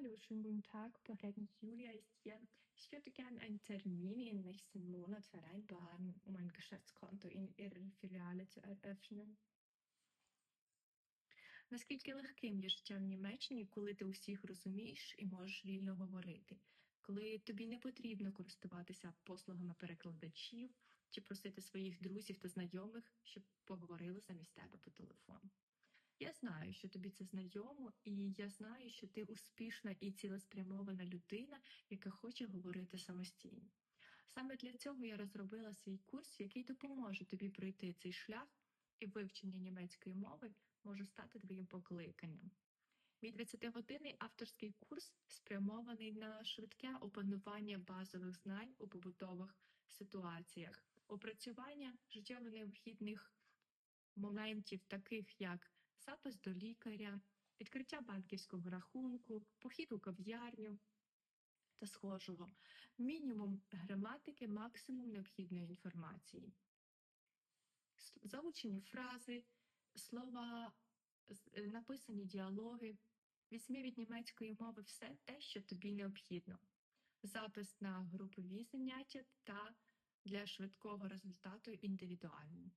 Hallo, schönen guten Tag. Berechnet Julia ist hier. Ich würde gerne einen Termin im nächsten Monat vereinbaren, um ein Geschäftskonto in Ihrer Filiale zu eröffnen. Наскільки легким є життя в Німеччині, коли ти усіх розумієш і можеш вільно говорити, коли тобі не потрібно користуватися послугами перекладачів чи просити своїх друзів та знайомих, щоб поговорили замість тебе по телефону. Знаю, що тобі це знайомо, і я знаю, що ти успішна і цілеспрямована людина, яка хоче говорити самостійно. Саме для цього я розробила свій курс, який допоможе тобі пройти цей шлях, і вивчення німецької мови може стати твоїм покликанням. Мій 20-годинний авторський курс спрямований на швидке опанування базових знань у побутових ситуаціях, опрацювання життєво необхідних моментів, таких як запис до лікаря, відкриття банківського рахунку, похід у кав'ярню та схожого, мінімум граматики, максимум необхідної інформації, заучені фрази, слова, е, написані діалоги. Візьми від німецької мови все те, що тобі необхідно. Запис на групові заняття та для швидкого результату індивідуальні.